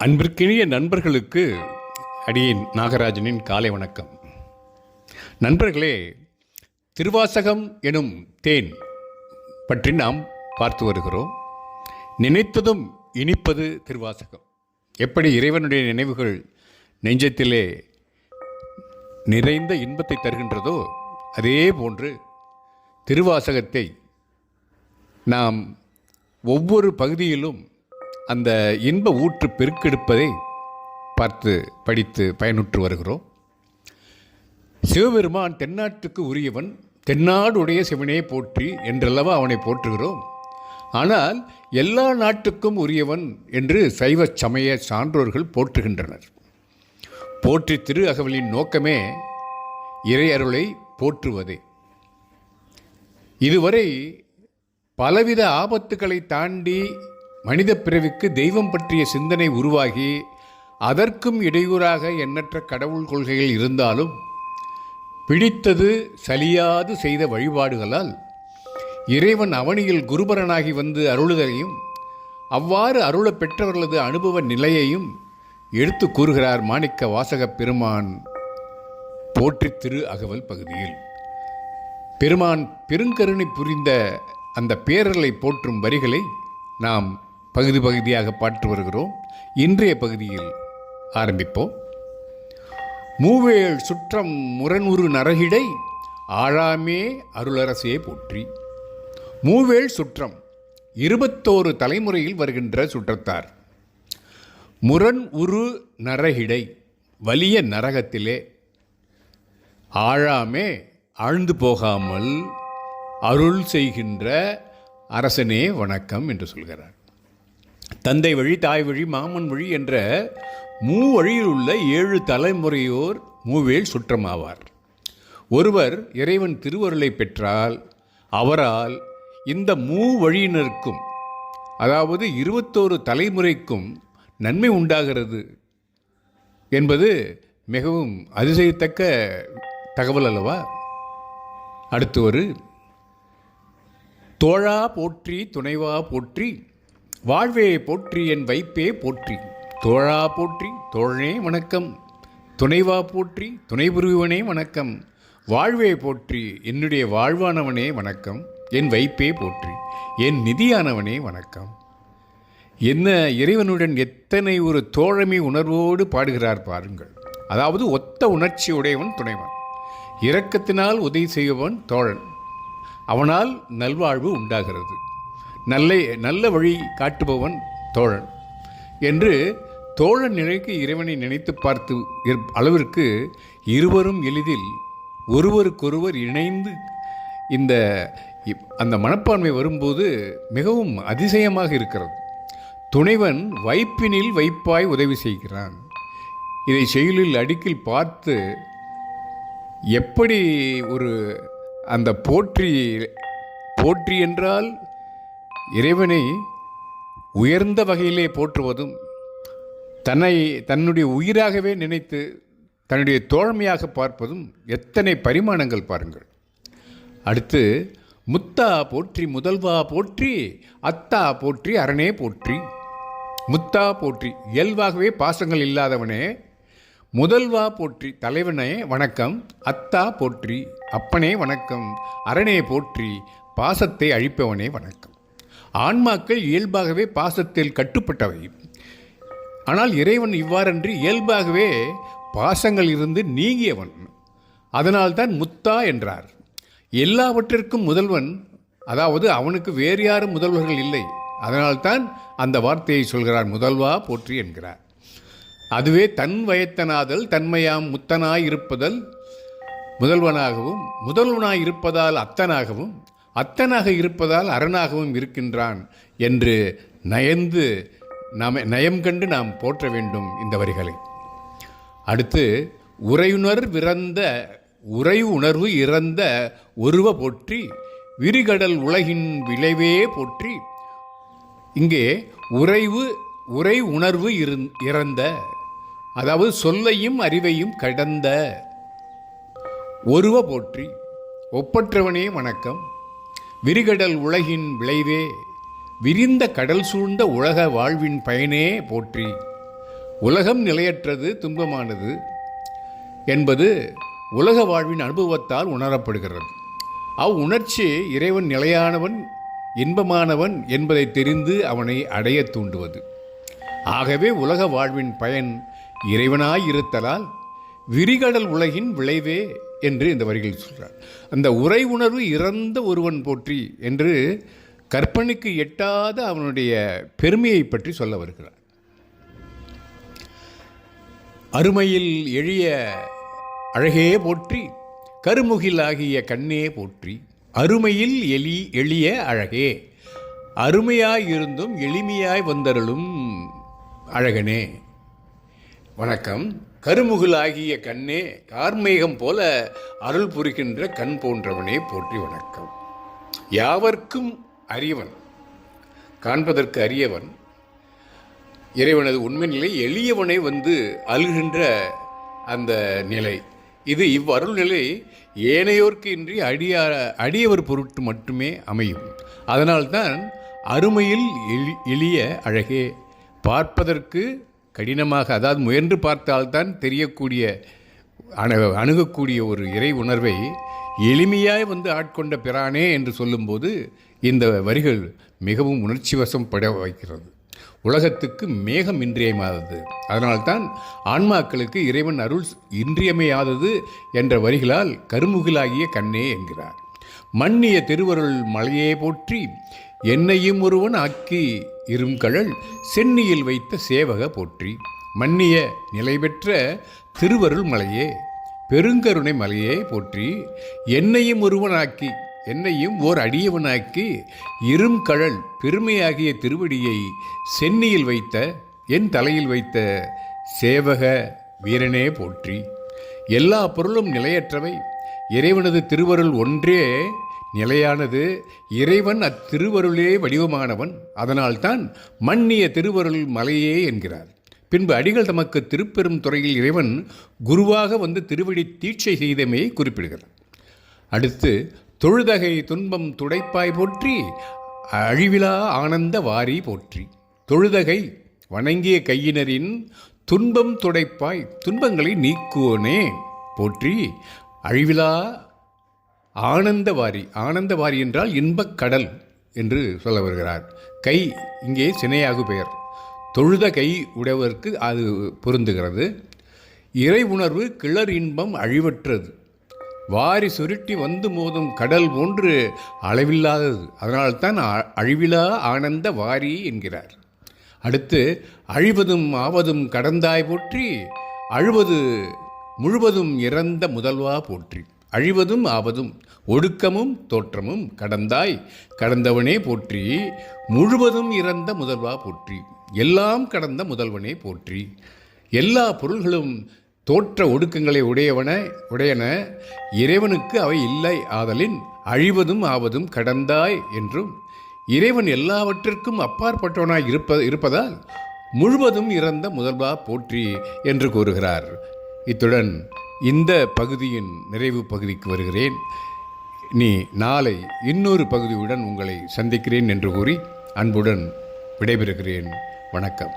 அன்பிற்கினிய நண்பர்களுக்கு அடியேன் நாகராஜனின் காலை வணக்கம். நண்பர்களே திருவாசகம் எனும் தேன் பற்றி நாம் பார்த்து வருகிறோம். நினைத்ததும் இனிப்பது திருவாசகம். எப்படி இறைவனுடைய நினைவுகள் நெஞ்சத்திலே நிறைந்த இன்பத்தை தருகின்றதோ அதே போன்று திருவாசகத்தை நாம் ஒவ்வொரு பகுதியிலும் அந்த இன்ப ஊற்று பெருக்கெடுப்பதை பார்த்து படித்து பயனுற்று வருகிறோம். சிவபெருமான் தென்னாட்டுக்கு உரியவன் தென்னாடுடைய சிவனே போற்றி என்றல்லவா அவனை போற்றுகிறோம். ஆனால் எல்லா நாட்டுக்கும் உரியவன் என்று சைவ சமய சான்றோர்கள் போற்றுகின்றனர். போற்றி திரு அகவலின் நோக்கமே இறையருளை போற்றுவதே. இதுவரை பலவித ஆபத்துக்களை தாண்டி மனித பிறவிக்கு தெய்வம் பற்றிய சிந்தனை உருவாகி அதற்கும் இடையூறாக எண்ணற்ற கடவுள் கொள்கைகள் இருந்தாலும் பிடித்தது சலியாது செய்த வழிபாடுகளால் இறைவன் அவனியில் குருபரனாகி வந்து அருளுதலையும் அவ்வாறு அருள பெற்றவர்களது அனுபவ நிலையையும் எடுத்து கூறுகிறார் மாணிக்க வாசகப் பெருமான் போற்றி திரு அகவல் பகுதியில். பெருமான் பெருங்கருணை புரிந்த அந்த பேரலை போற்றும் வரிகளை நாம் பகுதி பகுதியாக பாட்டு வருகிறோம். இன்றைய பகுதியில் ஆரம்பிப்போம். மூவேள் சுற்றம் முரணுரு நரகிடை ஆழாமே அருளரசே போற்றி. மூவேள் சுற்றம் இருபத்தோரு தலைமுறையில் வருகின்ற சுற்றத்தார். முரண் உரு நரகிடை வலிய நரகத்திலே ஆழாமே ஆழ்ந்து போகாமல் அருள் செய்கின்ற அரசனே வணக்கம் என்று சொல்கிறார். தந்தை வழி தாய் வழி மாமன் வழி என்ற மூ வழியில் உள்ள ஏழு தலைமுறையோர் மூவேல் சுற்றமாவார். ஒருவர் இறைவன் திருவருளை பெற்றால் அவரால் இந்த மூ வழியினருக்கும் அதாவது இருபத்தோரு தலைமுறைக்கும் நன்மை உண்டாகிறது என்பது மிகவும் அதிசயத்தக்க தகவல் அல்லவா? அடுத்து ஒரு தோழா போற்றி துணைவா போற்றி வாழ்வே போற்றி என் வைப்பே போற்றி. தோழா போற்றி தோழனே வணக்கம். துணைவா போற்றி துணை புரிவனே வணக்கம். வாழ்வே போற்றி என்னுடைய வாழ்வானவனே வணக்கம். என் வைப்பே போற்றி என் நிதியானவனே வணக்கம். என்ன இறைவனுடன் எத்தனை ஒரு தோழமை உணர்வோடு பாடுகிறார் பாருங்கள். அதாவது ஒத்த உணர்ச்சி உடையவன் துணைவன். இரக்கத்தினால் உதவி செய்பவன் தோழன். அவனால் நல்வாழ்வு உண்டாகிறது. நல்ல நல்ல வழி காட்டுபவன் தோழன் என்று தோழன் நிலைக்கு இறைவனை நினைத்து பார்த்து அளவிற்கு இருவரும் எளிதில் ஒருவருக்கொருவர் இணைந்து இந்த இப்- அந்த மனப்பான்மை வரும்போது மிகவும் அதிசயமாக இருக்கிறது. துணைவன் வைப்பினில் வைப்பாய் உதவி செய்கிறான். இதை செயலில் அடுக்கில் பார்த்து எப்படி ஒரு அந்த போற்றி போற்றி என்றால் இறைவனை உயர்ந்த வகையிலே போற்றுவதும் தன்னை தன்னுடைய உயிராகவே நினைத்து தன்னுடைய தோழமையாக பார்ப்பதும் எத்தனை பரிமாணங்கள் பாருங்கள். அடுத்து முத்தா போற்றி முதல்வா போற்றி அத்தா போற்றி அரணே போற்றி. முத்தா போற்றி இயல்பாகவே பாசங்கள் இல்லாதவனே. முதல்வா போற்றி தலைவனே வணக்கம். அத்தா போற்றி அப்பனே வணக்கம். அரணே போற்றி பாசத்தை அழிப்பவனே வணக்கம். ஆன்மாக்கள் இயல்பாகவே பாசத்தில் கட்டுப்பட்டவை. ஆனால் இறைவன் இவ்வாறன்றி இயல்பாகவே பாசங்கள் இருந்து நீங்கியவன். அதனால்தான் முத்தா என்றார். எல்லாவற்றிற்கும் முதல்வன் அதாவது அவனுக்கு வேறு யாரும் முதல்வர்கள் இல்லை. அதனால்தான் அந்த வார்த்தையை சொல்கிறார் முதல்வா போற்றி என்கிறார். அதுவே தன் வயத்தனாதல் தன்மையாம் முத்தனாய் இருப்பதல் முதல்வனாகவும் முதல்வனாய் இருப்பதால் அத்தனாகவும் அத்தனாக இருப்பதால் அரணாகவும் இருக்கின்றான் என்று நயந்து நாம் நயம் கண்டு நாம் போற்ற வேண்டும் இந்த வரிகளை. அடுத்து உறையுணர் விறந்த உறை உணர்வு இறந்த ஒருவ போற்றி விரிகடல் உலகின் விளைவே போற்றி. இங்கே உறைவு உரை உணர்வு இருந் இறந்த அதாவது சொல்லையும் அறிவையும் கடந்த ஒருவ போற்றி. ஒப்பற்றவனே வணக்கம். விரிகடல் உலகின் விளைவே விரிந்த கடல் சூழ்ந்த உலக வாழ்வின் பயனே போற்றி. உலகம் நிலையற்றது துன்பமானது என்பது உலக வாழ்வின் அனுபவத்தால் உணரப்படுகிறது. அவ் உணர்ச்சி இறைவன் நிலையானவன் இன்பமானவன் என்பதை தெரிந்து அவனை அடையத் தூண்டுவது. ஆகவே உலக வாழ்வின் பயன் இறைவனாய் இருத்தலால் விரிகடல் உலகின் விளைவே என்று இந்த வரிகள் சொல்கிறார் அந்த உரை உணர்வு இறந்த ஒருவன் போற்றி என்று கற்பனைக்கு எட்டாத அவனுடைய பெருமையை பற்றி சொல்ல வருகிறார். அருமையில் எளிய அழகே போற்றி கருமுகிலாகிய கண்ணே போற்றி அருமையில் எலி எளிய அழகே அருமையாய் இருந்தும் எளிமையாய் வந்தருளும் அழகனே. வணக்கம். கருமுகிலாகிய கண்ணே கார்மேகம் போல அருள் புரிகின்ற கண் போன்றவனே போற்றி வணக்கம். யாவர்க்கும் அரியவன் காண்பதற்கு அரியவன் இறைவனது உண்மை நிலை எளியவனை வந்து அழுகின்ற அந்த நிலை. இது இவ்வருள் நிலை ஏனையோர்க்கு இன்றி அடிய அடியவர் பொருட்டு மட்டுமே அமையும். அதனால்தான் அருமையில் எளி எளிய அழகே. பார்ப்பதற்கு கடினமாக அதாவது முயன்று பார்த்தால்தான் தெரியக்கூடிய அணு அணுகக்கூடிய ஒரு இறை உணர்வை எளிமையாய் வந்து ஆட்கொண்ட பிரானே என்று சொல்லும்போது இந்த வரிகள் மிகவும் உணர்ச்சி வசம் பட வைக்கிறது. உலகத்துக்கு மேகம் இன்றியமையாதது. அதனால்தான் ஆன்மாக்களுக்கு இறைவன் அருள் இன்றியமையாதது என்ற வரிகளால் கருமுகிலாகிய கண்ணே என்கிறார். மன்னிய திருவருள் மலையே போற்றி என்னையும் ஒருவன் ஆக்கி இருங்கழல் சென்னியில் வைத்த சேவக போற்றி. மன்னிய நிலைபெற்ற திருவருள் மலையே பெருங்கருணை மலையே போற்றி. என்னையும் ஒருவனாக்கி என்னையும் ஓர் அடியவனாக்கி இரும்கழல் பெருமையாகிய திருவடியை சென்னியில் வைத்த என் தலையில் வைத்த சேவக வீரனே போற்றி. எல்லா பொருளும் நிலையற்றவை. இறைவனது திருவருள் ஒன்றே நிலையானது இறைவன் அத்திருவருளே வடிவமானவன். அதனால்தான் மன்னிய திருவருள் மலையே என்கிறார். பின்பு அடிகள் தமக்கு திருப்பெரும் துறையில் இறைவன் குருவாக வந்து திருவடி தீட்சை செய்தமையை குறிப்பிடுகிறார் அடுத்து தொழுதகை துன்பம் துடைப்பாய் போற்றி அழிவிலா ஆனந்த வாரி போற்றி. தொழுதகை வணங்கிய கையினரின் துன்பம் துடைப்பாய் துன்பங்களை நீக்குவோனே போற்றி அழிவிலா ஆனந்தவாரி ஆனந்தவாரி என்றால் இன்பக் கடல் என்று சொல்ல வருகிறார். கை இங்கே சினையாகு பெயர். தொழுத கை உடையவருக்கு அது பொருந்துகிறது. இறை உணர்வு கிளர் இன்பம் அழிவற்றது. வாரி சுருட்டி வந்து மோதும் கடல் போன்று அளவில்லாதது. அதனால்தான் அ- அழிவிலா ஆனந்த வாரி என்கிறார். அடுத்து அழிவதும் ஆவதும் கடந்தாய் போற்றி அழுவது முழுவதும் இறந்த முதல்வா போற்றி. அழிவதும் ஆவதும் ஒடுக்கமும் தோற்றமும் கடந்தாய் கடந்தவனே போற்றி முழுவதும் இறந்த முதல்வா போற்றி எல்லாம் கடந்த முதல்வனே போற்றி. எல்லா பொருள்களும் தோற்ற ஒடுக்கங்களை உடையவன உடையன இறைவனுக்கு அவை இல்லை ஆதலின் அழிவதும் ஆவதும் கடந்தாய் என்றும் இறைவன் எல்லாவற்றிற்கும் அப்பாற்பட்டவனாய் இருப்ப இருப்பதால் முழுவதும் இறந்த முதல்வா போற்றி என்று கூறுகிறார். இத்துடன் இந்த பகுதியின் நிறைவு பகுதிக்கு வருகிறேன். நீ நாளை இன்னொரு பகுதியுடன் உங்களை சந்திக்கிறேன் என்று கூறி அன்புடன் விடைபெறுகிறேன். வணக்கம்.